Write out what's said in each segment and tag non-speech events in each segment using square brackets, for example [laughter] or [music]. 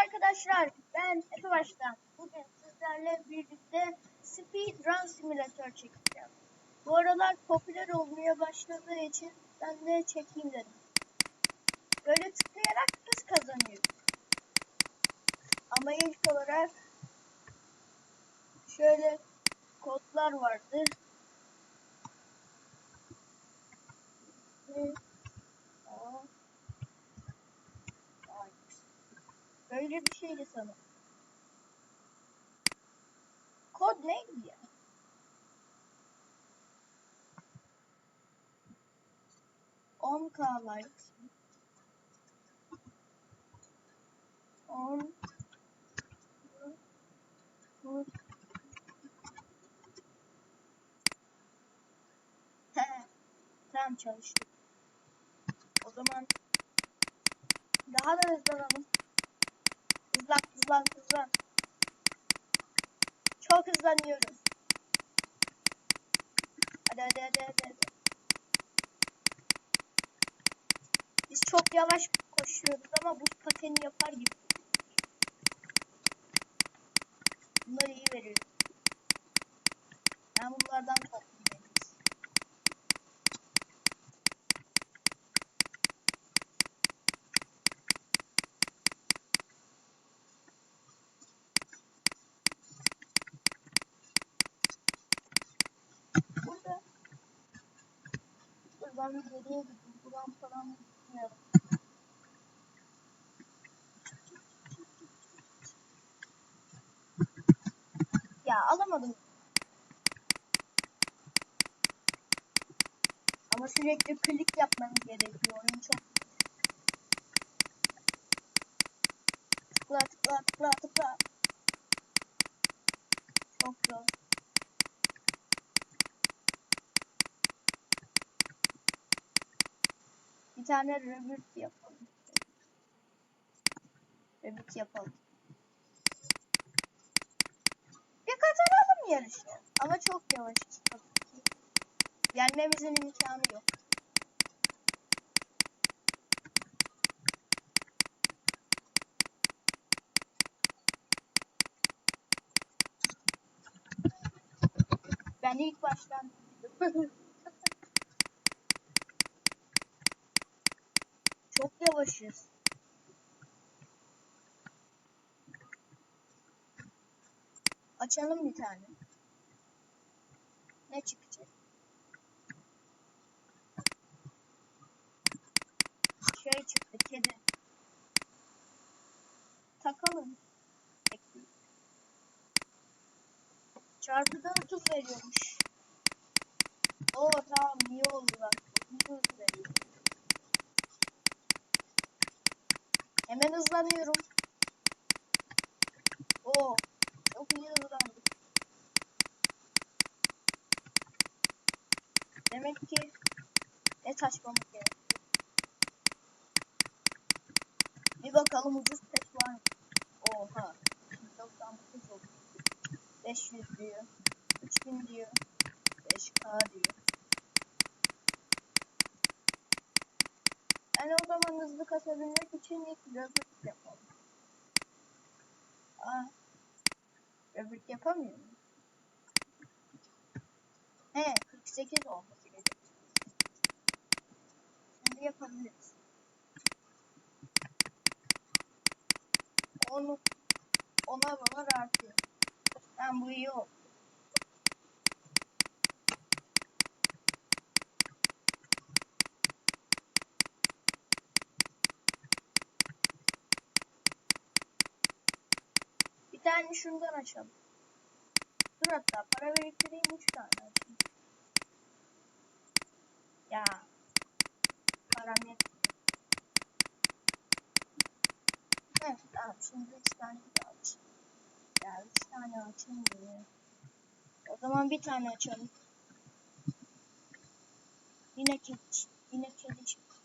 arkadaşlar, ben Efe Başkan. Bugün sizlerle birlikte Speedrun Simulator çekeceğim. Bu aralar popüler olmaya başladığı için ben de çekeyim dedim. Böyle tıklayarak hız kazanıyoruz. Ama ilk olarak şöyle kodlar vardır. Ve- Aa. Ay. Böyle bir şeydi sanırım. Kod neydi ya? On k likes. On. He, tamam çalıştı. O zaman daha da hızlanalım. Hızlan, hızlan. Çok hızlanıyoruz. Hadi hadi hadi hadi. hadi. Biz çok yavaş koşuyoruz ama buz pateni yapar gibi. Bunlar iyi veriyor. Ben bunlardan toplayayım. Ben geriye gideyim. Buradan falan gitmiyorum. Ya alamadım. Ama sürekli klik yapmamız gerekiyor. Oyun çok tıkla tıkla tıkla tıkla. Çok zor. Bir tane revert yapalım. Revert yapalım. Bir kazanalım yarışı. Ama çok yavaşız tabii ki. Yenmemizin imkanı yok. Ben ilk baştan [laughs] Çok yavaşız. Açalım bir tane. Ne çıkacak? Şey çıktı, kedi. Takalım. Çarpıda 30 veriyormuş. Oo tamam iyi oldu bak. 30 Hemen hızlanıyorum. Oo, çok iyi hızlandım. Demek ki ne taşmamız gerekiyor. Bir bakalım ucuz pet var mı? Oha. 99 oldu. 500 diyor. 3000 diyor. 5k diyor. Yani o zaman hızlı kasabilmek için ilk röbrik yapalım. Aa, röbrik yapamıyor muyum? He, 48 olması gerekiyor. Şimdi yapabiliriz. Onu ona bana artıyor. Ben bu iyi oldu. Bir tane şundan açalım. Dur hatta para biriktireyim 3 tane açayım. Ya. Param yetmiyor. Evet tamam şimdi 3 tane daha açayım. Ya 3 tane açayım diye. O zaman bir tane açalım. Yine kedi, yine kedi çıktı.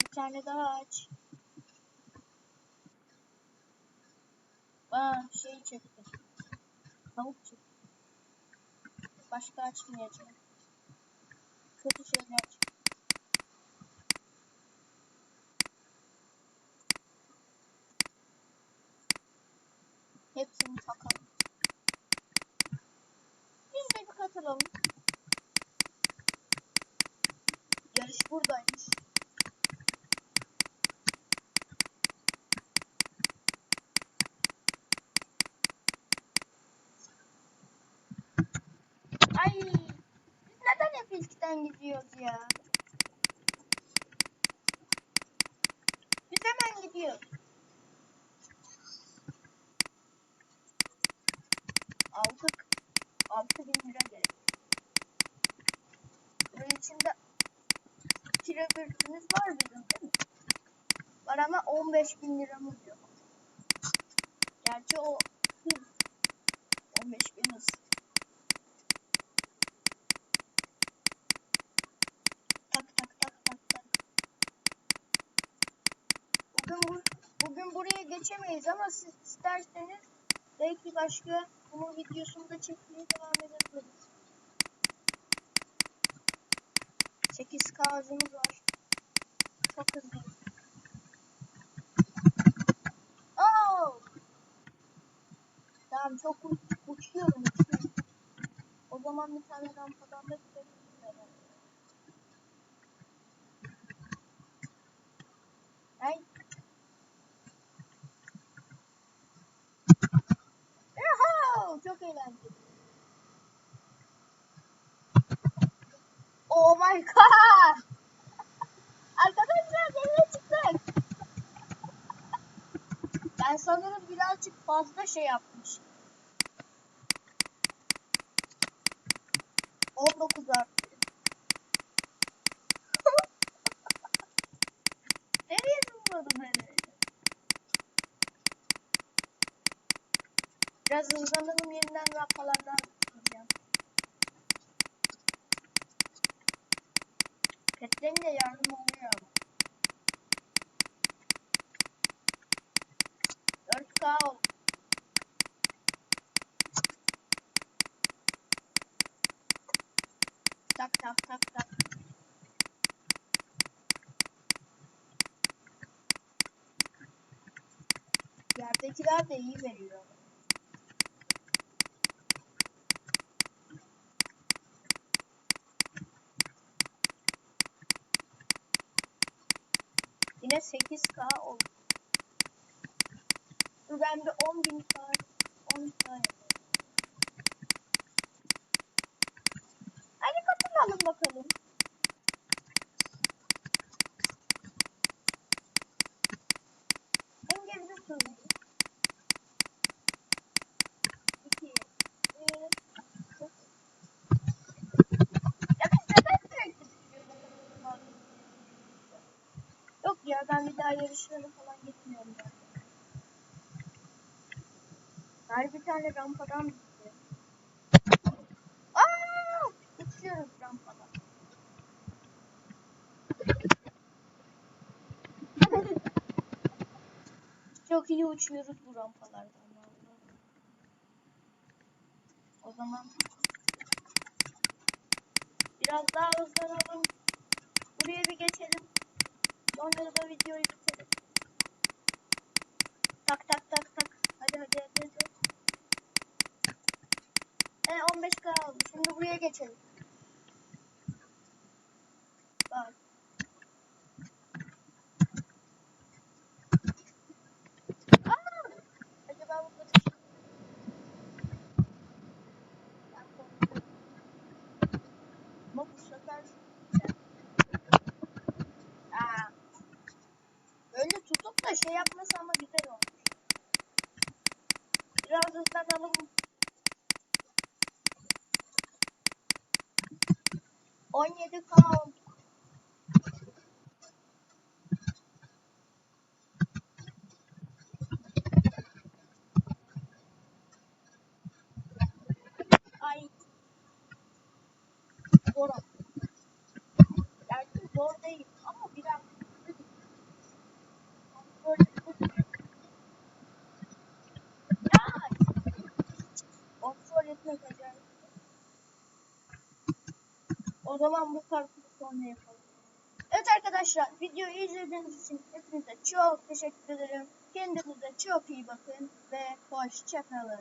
Bir tane daha aç. Aa şey çıktı. Tavuk çıktı. Başka açmayacağım. Kötü şeyler çıktı. Hepsini takalım. Biz de bir katılalım. Yarış buradaymış. İlkten gidiyoruz ya? Biz hemen gidiyoruz. Altı, altı bin lira gerek. Bunun içinde kilometremiz var bizim değil mi? Var ama 15 bin liramız yok. Gerçi o [laughs] hız. 15 bin hız. Tak tak tak tak tak. Bugün, bu, bugün buraya geçemeyiz ama siz isterseniz belki başka bunun videosunu da çekmeye devam edebiliriz. 8K hızımız var. Çok hızlıyız. Oh! Tamam çok uç, uçuyorum uçuyorum. O zaman bir tane rampadan da gidebiliriz Oh my god! Arkadaşlar nereye çıktık? Ben sanırım birazcık fazla şey yapmış. 19 arttı. Nereye zıpladı beni? Biraz hızlanalım yeniden rampalardan Petlerin de yardım oluyor. 4K oldu. Tak tak tak tak. Yerdekiler de iyi veriyor. Yine 8K oldu. Dur ben bir 10.000K 10K yapayım. Hadi katılalım bakalım. En geride turdu. İki. Bir. Ya biz neden sürekli gidiyoruz? Yok ya ben bir daha yarışlara falan gitmiyorum ben. Her bir tane rampadan gitti. Aa! Uçuyoruz rampadan. [laughs] Çok iyi uçuyoruz bu rampalardan. O zaman biraz daha hızlanalım. Buraya bir geçelim. Sonra da videoyu bitirelim. Tak tak tak tak. Hadi hadi hadi. hadi. E 15k oldu. Şimdi buraya geçelim. Bak. Aa! Acaba burada bir şey... Ben korktum. Ama bu sefer... Aa. Böyle tutup da şey yapması ama güzel olmuş. Biraz hızlanalım. On yedi pound. Ay. Zor oldu. Gerçi zor değil ama biraz hızlı değil. Böyle hızlı. Ya! Kontrol etmek acayip. Zaman bu parkuru sonra yapalım. Evet. Arkadaşlar videoyu izlediğiniz için hepinize çok teşekkür ederim. Kendinize çok iyi bakın ve hoşçakalın.